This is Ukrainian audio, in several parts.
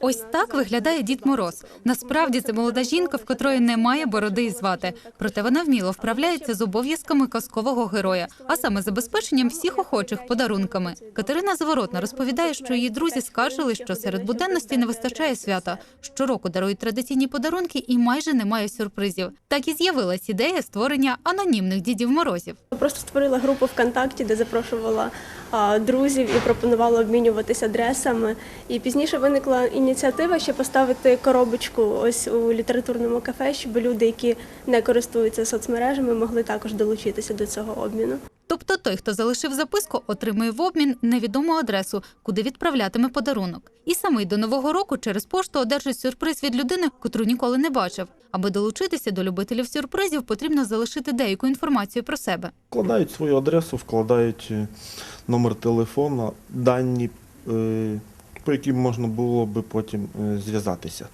Ось так виглядає Дід Мороз. Насправді це молода жінка, в котрої немає бороди і звати. Проте вона вміло вправляється з обов'язками казкового героя, а саме забезпеченням всіх охочих подарунками. Катерина Заворотна розповідає, що її друзі скаржили, що серед буденності не вистачає свята. Щороку дарують традиційні подарунки і майже немає сюрпризів. Так і з'явилась ідея створення анонімних дідів морозів. Просто створила групу ВКонтакті, де запрошувала друзів і пропонувала обмінюватися адресами. І пізніше виникла ініціатива ще поставити коробочку ось у літературному кафе, щоб люди, які не користуються соцмережами, могли також долучитися до цього обміну. Тобто той, хто залишив записку, отримує в обмін невідому адресу, куди відправлятиме подарунок. І самий до нового року через пошту одержить сюрприз від людини, котру ніколи не бачив. Аби долучитися до любителів сюрпризів, потрібно залишити деяку інформацію про себе. Вкладають свою адресу, вкладають е, номер телефона, дані, е, по яким можна було би потім е, зв'язатися.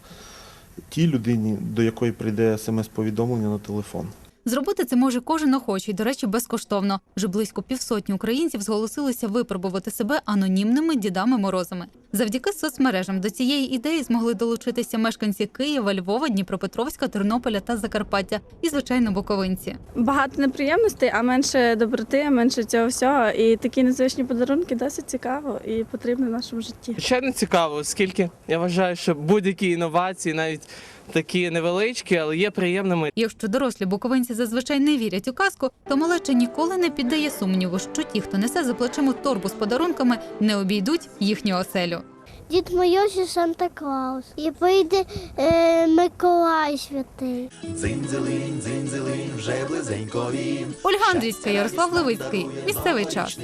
Тій людині, до якої прийде смс-повідомлення на телефон. Зробити це може кожен охочий, до речі, безкоштовно. Вже близько півсотні українців зголосилися випробувати себе анонімними дідами морозами. Завдяки соцмережам до цієї ідеї змогли долучитися мешканці Києва, Львова, Дніпропетровська, Тернополя та Закарпаття і, звичайно, буковинці. Багато неприємностей, а менше доброти, менше цього всього. І такі незвичні подарунки досить цікаво і потрібно в нашому житті. Звичайно цікаво, оскільки я вважаю, що будь-які інновації, навіть такі невеличкі, але є приємними. Якщо дорослі буковинці зазвичай не вірять у казку, то малеча ніколи не піддає сумніву, що ті, хто несе за плечима торбу з подарунками, не обійдуть їхню оселю. Дід Мороз і Санта Клаус. І прийде е, Миколай святий. Дзинь-дзелинь, вже близенько він. Ольга Андрійська, Ярослав Левицький. Місцевий час.